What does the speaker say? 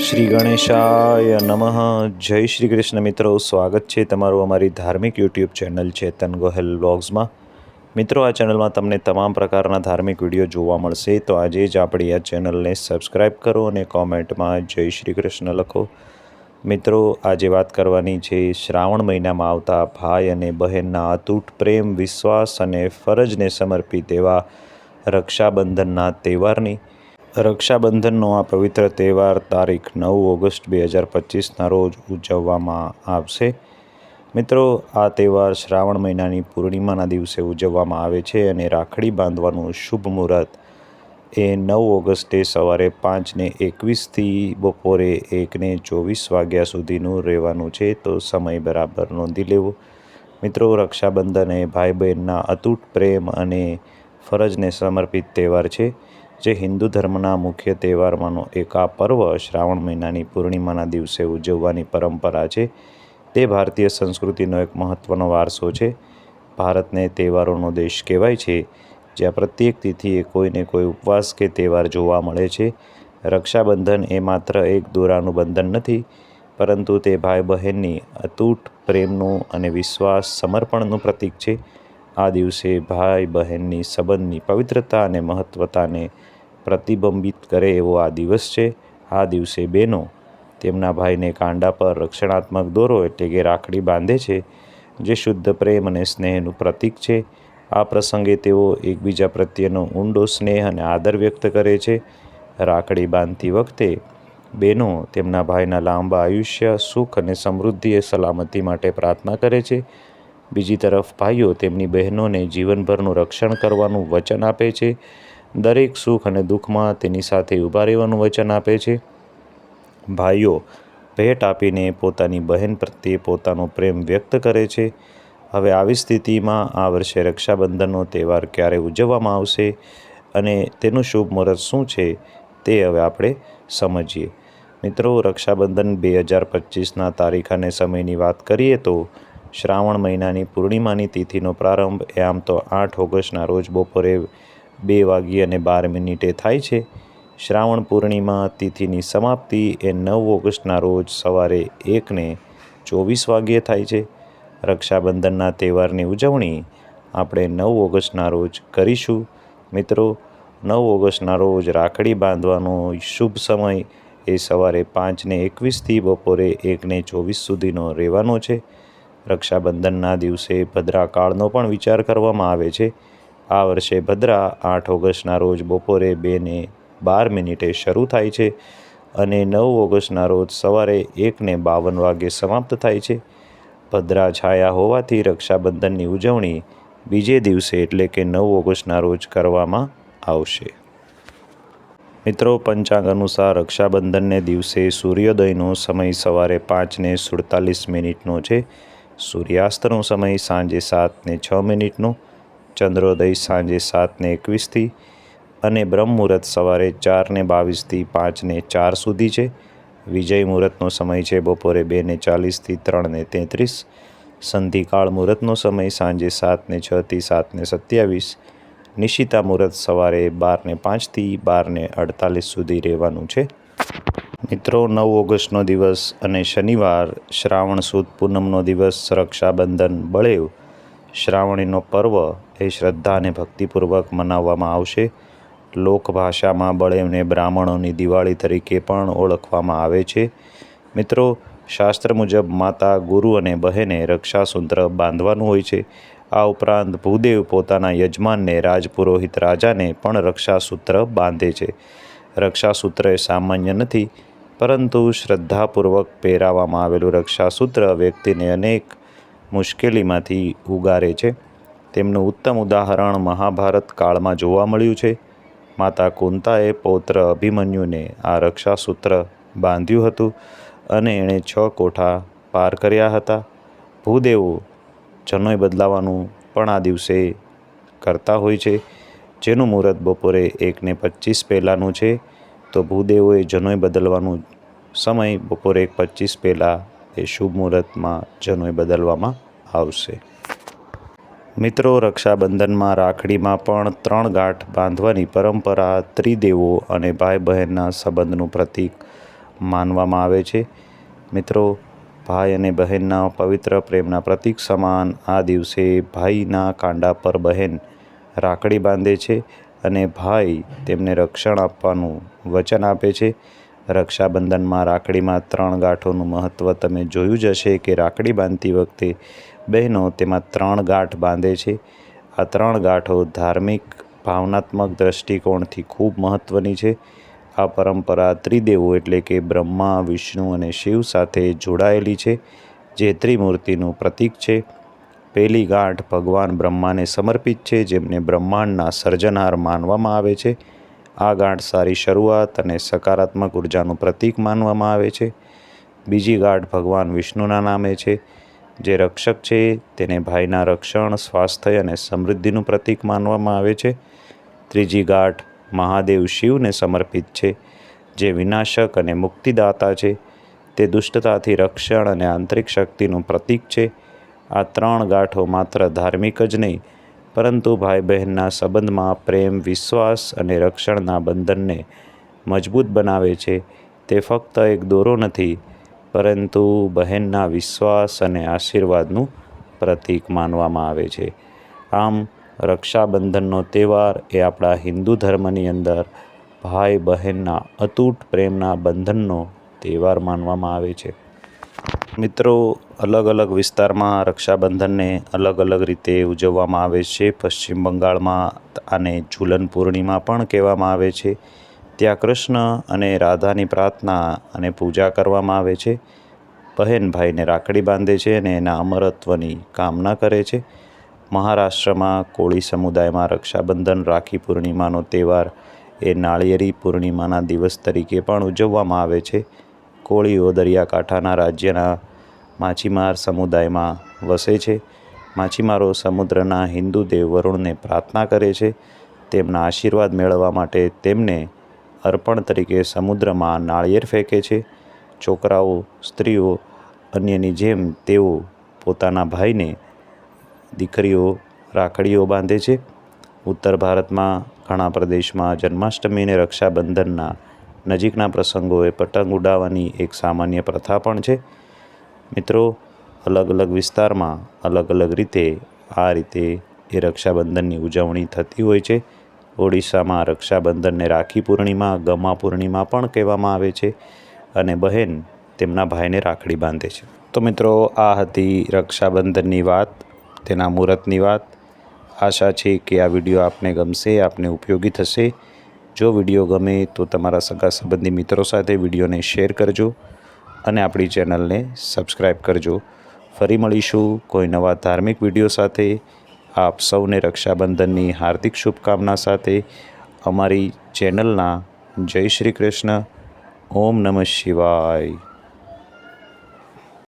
શ્રી ગણેશાય નમઃ. જય શ્રી કૃષ્ણ મિત્રો. સ્વાગત છે તમારું અમારી ધાર્મિક યુટ્યુબ ચેનલ ચેતન ગોહેલ બ્લોગ્સમાં. મિત્રો, આ ચેનલમાં તમને તમામ પ્રકારના ધાર્મિક વીડિયો જોવા મળશે. તો આજે જ આપણી આ ચેનલને સબસ્ક્રાઈબ કરો અને કોમેન્ટમાં જય શ્રી કૃષ્ણ લખો. મિત્રો, આજે વાત કરવાની છે શ્રાવણ મહિનામાં આવતા ભાઈ અને બહેનના અતૂટ પ્રેમ, વિશ્વાસ અને ફરજને સમર્પિત એવા રક્ષાબંધનના તહેવારની. રક્ષાબંધનનો આ પવિત્ર તહેવાર તારીખ નવ ઓગસ્ટ બે હજાર પચીસના રોજ ઉજવવામાં આવશે. મિત્રો, આ તહેવાર શ્રાવણ મહિનાની પૂર્ણિમાના દિવસે ઉજવવામાં આવે છે અને રાખડી બાંધવાનું શુભ મુહૂર્ત એ નવ ઓગસ્ટે સવારે પાંચને એકવીસથી બપોરે એકને ચોવીસ વાગ્યા સુધીનું રહેવાનું છે, તો સમય બરાબર નોંધી લેવો. મિત્રો, રક્ષાબંધન એ ભાઈ બહેનના અતૂટ પ્રેમ અને ફરજને સમર્પિત તહેવાર છે, જે હિન્દુ ધર્મના મુખ્ય તહેવારમાંનો એક. આ પર્વ શ્રાવણ મહિનાની પૂર્ણિમાના દિવસે ઉજવવાની પરંપરા છે. તે ભારતીય સંસ્કૃતિનો એક મહત્ત્વનો વારસો છે. ભારતને તહેવારોનો દેશ કહેવાય છે. જ્યાં પ્રત્યેક તિથિએ કોઈને કોઈ ઉપવાસ કે તહેવાર જોવા મળે છે. રક્ષાબંધન એ માત્ર એક દોરાનું બંધન નથી, પરંતુ તે ભાઈ બહેનની અતૂટ પ્રેમનું અને વિશ્વાસ સમર્પણનું પ્રતીક છે. આ દિવસે ભાઈ બહેનની સંબંધની પવિત્રતા અને મહત્ત્વતાને પ્રતિબિંબિત કરે એવો આ દિવસ છે. આ દિવસે બહેનો તેમના ભાઈને કાંડા પર રક્ષણાત્મક દોરો એટલે કે રાખડી બાંધે છે, જે શુદ્ધ પ્રેમ અને સ્નેહનું પ્રતીક છે. આ પ્રસંગે તેઓ એકબીજા પ્રત્યેનો ઊંડો સ્નેહ અને આદર વ્યક્ત કરે છે. રાખડી બાંધતી વખતે બહેનો તેમના ભાઈના લાંબા આયુષ્ય, સુખ અને સમૃદ્ધિ એ સલામતી માટે પ્રાર્થના કરે છે. બીજી તરફ ભાઈઓ તેમની બહેનોને જીવનભરનું રક્ષણ કરવાનું વચન આપે છે. દરેક સુખ અને દુઃખમાં તેની સાથે ઊભા રહેવાનું વચન આપે છે. ભાઈઓ ભેટ આપીને પોતાની બહેન પ્રત્યે પોતાનો પ્રેમ વ્યક્ત કરે છે. હવે આવી સ્થિતિમાં આ વર્ષે રક્ષાબંધનનો તહેવાર ક્યારે ઉજવવામાં આવશે અને તેનું શુભ મુહૂર્ત શું છે તે હવે આપણે સમજીએ. મિત્રો, રક્ષાબંધન બે હજાર પચીસના તારીખ અને સમયની વાત કરીએ તો શ્રાવણ મહિનાની પૂર્ણિમાની તિથિનો પ્રારંભ એ આમ તો આઠ ઓગસ્ટના રોજ બપોરે બે વાગી અને બાર મિનિટે થાય છે. શ્રાવણ પૂર્ણિમા તિથિની સમાપ્તિ એ નવ ઓગસ્ટના રોજ સવારે એકને ચોવીસ વાગ્યે થાય છે. રક્ષાબંધનના તહેવારની ઉજવણી આપણે નવ ઓગસ્ટના રોજ કરીશું. મિત્રો, નવ ઓગસ્ટના રોજ રાખડી બાંધવાનો શુભ સમય એ સવારે પાંચને એકવીસથી બપોરે એકને ચોવીસ સુધીનો રહેવાનો છે. રક્ષાબંધનના દિવસે ભદ્રા કાળનો પણ વિચાર કરવામાં આવે છે. આ વર્ષે ભદ્રા આઠ ઓગસ્ટના રોજ બપોરે બેને બાર મિનિટે શરૂ થાય છે અને નવ ઓગસ્ટના રોજ સવારે એકને બાવન વાગે સમાપ્ત થાય છે. ભદ્રા છાયા હોવાથી રક્ષાબંધનની ઉજવણી બીજે દિવસે એટલે કે નવ ઓગસ્ટના રોજ કરવામાં આવશે. મિત્રો, પંચાંગ અનુસાર રક્ષાબંધનને દિવસે સૂર્યોદયનો સમય સવારે પાંચને સુડતાલીસ મિનિટનો છે, સૂર્યાસ્તનો સમય સાંજે સાતને છ મિનિટનો, ચંદ્રોદય સાંજે સાતને એકવીસથી અને બ્રહ્મ મુહૂર્ત સવારે ચારને બાવીસથી પાંચને ચાર સુધી છે. વિજય મુહૂર્તનો સમય છે બપોરે બેને ચાલીસથી ત્રણને તેત્રીસ, સંધિકાળ મુહૂર્તનો સમય સાંજે સાતને છથી સાતને સત્યાવીસ, નિશિતા મુહૂર્ત સવારે બારને પાંચથી બારને અડતાલીસ સુધી રહેવાનું છે. મિત્રો, નવ ઓગસ્ટનો દિવસ અને શનિવાર, શ્રાવણ સુદ પૂનમનો દિવસ, રક્ષાબંધન, બળેવ, શ્રાવણીનો પર્વ એ શ્રદ્ધા અને ભક્તિપૂર્વક મનાવવામાં આવશે. લોકભાષામાં બળેવને બ્રાહ્મણોની દિવાળી તરીકે પણ ઓળખવામાં આવે છે. મિત્રો, શાસ્ત્ર મુજબ માતા, ગુરુ અને બહેને રક્ષાસૂત્ર બાંધવાનું હોય છે. આ ઉપરાંત ભૂદેવ પોતાના યજમાનને રાજપુરોહિત રાજાને પણ રક્ષાસૂત્ર બાંધે છે. રક્ષાસૂત્ર એ સામાન્ય નથી, પરંતુ શ્રદ્ધાપૂર્વક પહેરાવવામાં આવેલું રક્ષાસૂત્ર વ્યક્તિને અનેક મુશ્કેલીમાંથી ઉગારે છે. તેમનું ઉત્તમ ઉદાહરણ મહાભારત કાળમાં જોવા મળ્યું છે. માતા કુંતાએ પૌત્ર અભિમન્યુને આ રક્ષાસૂત્ર બાંધ્યું હતું અને એણે છ કોઠા પાર કર્યા હતા. ભૂદેવો જનોય બદલાવાનું પણ આ દિવસે કરતા હોય છે. જેનું મુહૂર્ત બપોરે એકને પચીસ પહેલાંનું છે. તો ભૂદેવોએ જનોય બદલવાનું સમય બપોરે એક પચીસ પહેલાં એ શુભ મુહૂર્તમાં જનોય બદલવામાં આવશે. મિત્રો, રક્ષાબંધનમાં રાખડીમાં પણ ત્રણ ગાંઠ બાંધવાની પરંપરા ત્રિદેવો અને ભાઈ બહેનના સંબંધનું પ્રતીક માનવામાં આવે છે. મિત્રો, ભાઈ અને બહેનના પવિત્ર પ્રેમના પ્રતીક સમાન આ દિવસે ભાઈના કાંડા પર બહેન રાખડી બાંધે છે અને ભાઈ તેમને રક્ષણ આપવાનું વચન આપે છે. રક્ષાબંધનમાં રાખડીમાં ત્રણ ગાંઠોનું મહત્ત્વ તમે જોયું જ હશે કે રાખડી બાંધતી વખતે બહેનો તેમાં ત્રણ ગાંઠ બાંધે છે. આ ત્રણ ગાંઠો ધાર્મિક, ભાવનાત્મક દ્રષ્ટિકોણથી ખૂબ મહત્ત્વની છે. આ પરંપરા ત્રિદેવો એટલે કે બ્રહ્મા, વિષ્ણુ અને શિવ સાથે જોડાયેલી છે, જે ત્રિમૂર્તિનું પ્રતીક છે. પહેલી ગાંઠ ભગવાન બ્રહ્માને સમર્પિત છે, જેમને બ્રહ્માંડના સર્જનહાર માનવામાં આવે છે. આ ગાંઠ સારી શરૂઆત અને સકારાત્મક ઉર્જાનું પ્રતીક માનવામાં આવે છે. બીજી ગાંઠ ભગવાન વિષ્ણુના નામે છે, જે રક્ષક છે. તેને ભાઈના રક્ષણ, સ્વાસ્થ્ય અને સમૃદ્ધિનું પ્રતીક માનવામાં આવે છે. ત્રીજી ગાંઠ મહાદેવ શિવને સમર્પિત છે, જે વિનાશક અને મુક્તિદાતા છે. તે દુષ્ટતાથી રક્ષણ અને આંતરિક શક્તિનું પ્રતીક છે. આ ત્રણ ગાંઠો માત્ર ધાર્મિક જ નહીં પરંતુ ભાઈ બહેનના સંબંધમાં પ્રેમ, વિશ્વાસ અને રક્ષણના બંધનને મજબૂત બનાવે છે. તે ફક્ત એક દોરો નથી, પરંતુ બહેનના વિશ્વાસ અને આશીર્વાદનું પ્રતીક માનવામાં આવે છે. આમ, રક્ષાબંધનનો તહેવાર એ આપણા હિન્દુ ધર્મની અંદર ભાઈ બહેનના અતૂટ પ્રેમના બંધનનો તહેવાર માનવામાં આવે છે. મિત્રો, અલગ અલગ વિસ્તારમાં રક્ષાબંધનને અલગ અલગ રીતે ઉજવવામાં આવે છે. પશ્ચિમ બંગાળમાં આને ઝૂલન પૂર્ણિમા પણ કહેવામાં આવે છે. ત્યાં કૃષ્ણ અને રાધાની પ્રાર્થના અને પૂજા કરવામાં આવે છે. બહેન ભાઈને રાખડી બાંધે છે અને એના અમરત્વની કામના કરે છે. મહારાષ્ટ્રમાં કોળી સમુદાયમાં રક્ષાબંધન રાખી પૂર્ણિમાનો તહેવાર એ નાળિયેરી પૂર્ણિમાના દિવસ તરીકે પણ ઉજવવામાં આવે છે. કોળીઓ દરિયાકાંઠાના રાજ્યના માછીમાર સમુદાયમાં વસે છે. માછીમારો સમુદ્રના હિન્દુ દેવ વરુણને પ્રાર્થના કરે છે. તેમના આશીર્વાદ મેળવવા માટે તેમને અર્પણ તરીકે સમુદ્રમાં નાળિયેર ફેંકે છે. છોકરાઓ, સ્ત્રીઓ, અન્યની જેમ તેઓ પોતાના ભાઈને, દીકરીઓ, રાખડીઓ બાંધે છે. ઉત્તર ભારતમાં ઘણા પ્રદેશમાં જન્માષ્ટમીને રક્ષાબંધનના નજીકના પ્રસંગોએ પતંગ ઉડાવવાની એક સામાન્ય પ્રથા પણ છે. મિત્રો, અલગ અલગ વિસ્તારમાં અલગ અલગ રીતે આ રીતે એ રક્ષાબંધનની ઉજવણી થતી હોય છે. ઓડિશામાં રક્ષાબંધનને રાખી પૂર્ણિમા, ગમા પૂર્ણિમા પણ કહેવામાં આવે છે અને બહેન તેમના ભાઈને રાખડી બાંધે છે. તો મિત્રો, આ હતી રક્ષાબંધનની વાત, તેના મુહૂર્તની વાત. આશા છે કે આ વીડિયો આપને ગમશે, આપને ઉપયોગી થશે. જો વીડિયો ગમે તો તમારા સગા સંબંધી મિત્રો સાથે વિડીયોને શેર કરજો. અને આપણી ચેનલને સબસ્ક્રાઈબ કરજો. ફરી મળીશું કોઈ નવા ધાર્મિક વીડિયો સાથે. આપ સૌને રક્ષાબંધનની હાર્દિક શુભકામના સાથે. અમારી ચેનલના જય શ્રી કૃષ્ણ. ઓમ નમઃ શિવાય.